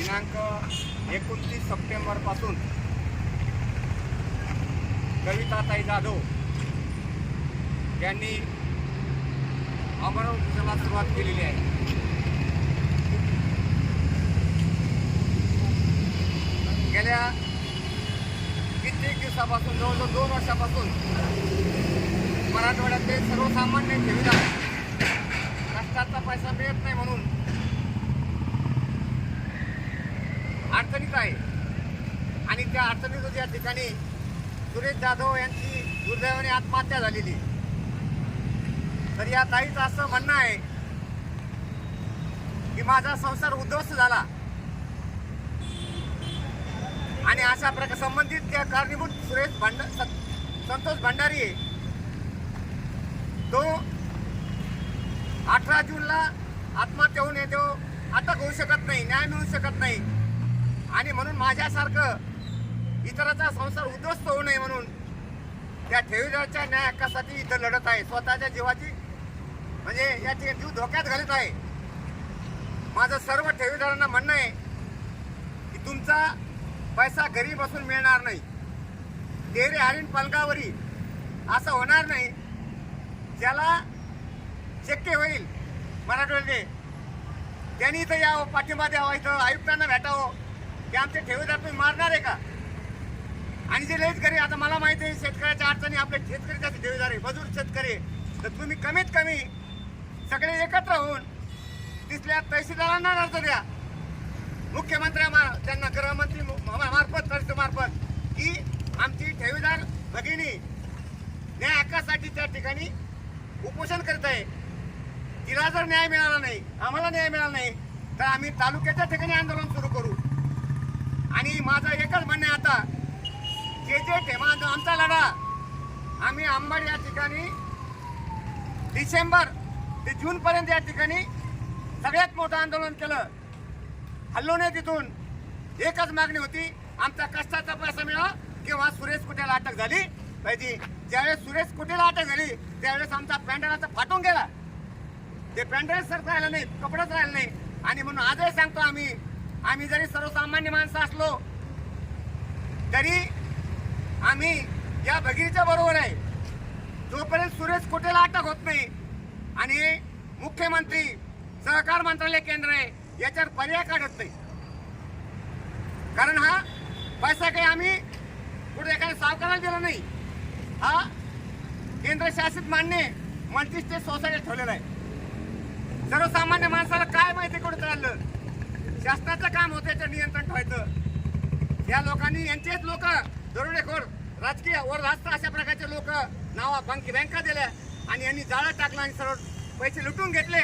दिनांक एकोणतीस सप्टेंबरपासून कविताताई जाधव यांनी अमरावतीला सुरुवात केलेली आहे. गेल्या कित्येक दिवसापासून जवळजवळ दोन वर्षापासून मराठवाड्यातले सर्वसामान्य ठेवीदार कष्टाचा पैसा मिळत नाही म्हणून अडचणीत आहे. आणि त्या अडचणीत या ठिकाणी सुरेश जाधव यांची दुर्दैवाने आत्महत्या झालेली तर या ताईचं असं म्हणणं आहे की माझा संसार उद्ध्वस्त झाला. आणि अशा प्रकार संबंधित त्या कारणीभूत सुरेश भांड संतोष भंडारी आहे. तो अठरा जूनला आत्महत्या होऊन येतो. अटक होऊ शकत नाही न्याय मिळू शकत नाही. आणि म्हणून माझ्यासारखं इतराचा संसार उद्ध्वस्त होऊ नये म्हणून त्या ठेवीदाराच्या न्याय हक्कासाठी इथं लढत आहे. स्वतःच्या जीवाची म्हणजे या ठिकाणी जीव धोक्यात घालत आहे. माझं सर्व ठेवीदारांना म्हणणं आहे की तुमचा पैसा घरी बसून मिळणार नाही. तेरे हरिण पलकावरी असं होणार नाही. ज्याला शक्य होईल मराठवाड्याने त्यांनी इथं यावं पाठिंबा द्यावा इथं आयुक्तांना भेटावं. की आमचे ठेवीदार तुम्ही मारणार आहे का? आणि जे लईच आता मला माहिती आहे शेतकऱ्याच्या अडचणी आपले शेतकरी जास्त ठेवीदार आहे मजूर शेतकरी तर तुम्ही कमीत कमी सगळे एकत्र होऊन तिथल्या तहसीलदारांना अर्ज द्या. मुख्यमंत्र्या मा- त्यांना गृहमंत्री मार्फत तहसील मार्फत की आमची ठेवीदार भगिनी न्याय हक्कासाठी त्या ठिकाणी उपोषण करत आहे. तिला जर न्याय मिळाला नाही आम्हाला न्याय मिळाला नाही तर आम्ही तालुक्याच्या ठिकाणी आंदोलन सुरू करू. की माझं एकच म्हणणं आहे आता. जे जे ठेमा आमचा लढा. आम्ही अंबड या ठिकाणी डिसेंबर ते जूनपर्यंत या ठिकाणी सगळ्यात मोठं आंदोलन केलं. हल्लो नाही तिथून एकच मागणी होती आमचा कष्टाचा पैसा मिळा किंवा सुरेश कुटेला अटक झाली? पाहिजे ज्यावेळेस सुरेश कुटेला अटक झाली त्यावेळेस आमचा पॅन्डल फाटून गेला. ते पॅन्डल सर राहिलं नाही कपडेच राहिलं नाही आणि म्हणून आजही सांगतो आम्ही आम्ही जरी सर्वसामान्य माणसं असलो तरी आम्ही या भगिनीच्या बरोबर आहे. जोपर्यंत सुरेश कोटेला अटक होत नाही आणि मुख्यमंत्री सहकार मंत्रालय केंद्र आहे याच्यावर पर्याय काढत नाही. कारण हा पैसा काही आम्ही कुठे एखाद्या सावकाराला दिला नाही. हा केंद्र शासित मान्य मंत्री स्टेट सोसायटी ठेवलेला आहे. सर्वसामान्य माणसाला काय माहिती कुठं चाललं? शासनाचं काम होतं याचं नियंत्रण ठेवायचं. या लोकांनी यांचेच लोक दरोडेखोर राजकीय वर रास्त अशा प्रकारचे लोक नावा बँक बँका दिल्या आणि यांनी जाळं टाकलं आणि सर्व पैसे लुटून घेतले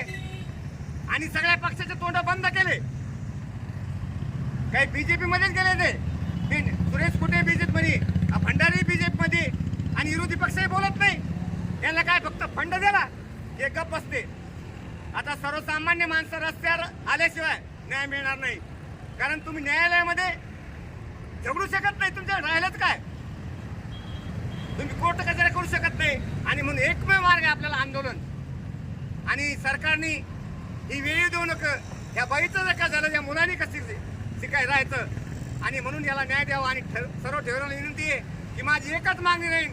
आणि सगळ्या पक्षाचे तोंड बंद केले. काही बीजेपी मध्येच गेले ते. सुरेश कुठे बीजेपी मध्ये भंडारी बीजेपी मध्ये आणि विरोधी पक्षही बोलत नाही. यांना काय फक्त फंड दिला हे गप बसते आता सर्वसामान्य माणसं रस्त्यावर आल्याशिवाय न्याय मिळणार नाही. कारण तुम्ही न्यायालयामध्ये झगडू शकत नाही तुमच्या राहिलंच काय? तुम्ही कोर्ट कचरा करू शकत नाही. आणि म्हणून एकमेव मार्ग आहे आपल्याला आंदोलन. आणि सरकारने ही वेळ देऊ नका. या बाईचं जर का झालं या मुलांनी कसं शिकाय राहायचं? आणि म्हणून याला न्याय द्यावा. आणि ठर- सर्व ठेवण्याला विनंती आहे की माझी एकच मागणी राहील.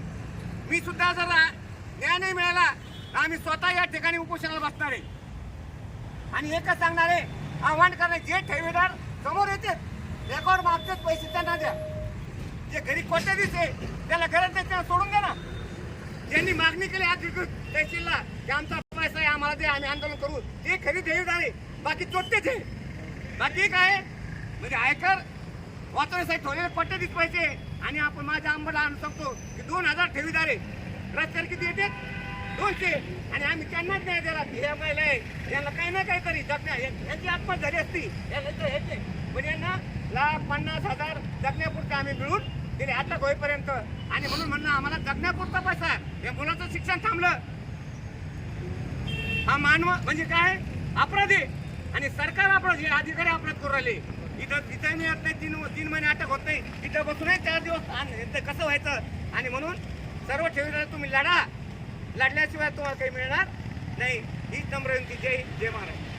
मी सुद्धा जर न्याय नाही मिळाला तर आम्ही स्वतः या ठिकाणी उपोषणाला बसणार आहे. आणि एकच सांगणार आहे आव्हान करणे जे ठेवीदार समोर येते रेकॉर्ड मागतात पैसे त्यांना द्या. जे घरी कोट्या दिसे त्याला गरज नाही त्याला सोडून द्या ना. ज्यांनी मागणी केली अधिकृत तहसीलला की आमचा पैसा आहे आम्हाला दे आम्ही आंदोलन करू. ते खरी ठेवीदार आहे बाकी चोट्टेच आहे बाकी काय म्हणजे आयकर वाचवण्यासाठी ठेवलेले पट्टे दिस पैसे आणि आपण माझ्या आंबला आणू शकतो. की दोन हजार ठेवीदार. आहे रस्त्यावर किती येते? दोनशे. आणि आम्ही त्यांनाच नाही द्यायला हे पहिलं आहे. यांना काही ना काहीतरी जगण्या यांची आत्महत्या झाली असती. याला ह्याचे. यांना लाख पन्नास हजार जगण्यापुरतं आम्ही मिळून दिले. आता होईपर्यंत. आणि म्हणून म्हणणं आम्हाला जगण्यापुरता पैसा या मुलाचं शिक्षण थांबलं. हा मानव म्हणजे काय? अपराधी. आणि सरकार अपराध हे अधिकारी अपराध करू राहिले. इथं तिथं येत नाही. तीन तीन महिने अटक होत नाही. इथं बसूनही चार दिवस आणि कसं व्हायचं? आणि म्हणून सर्व ठेवीला तुम्ही लढा. लढल्याशिवाय तुम्हाला काही मिळणार नाही. हीच नम्र विनंती. जय जय महाराज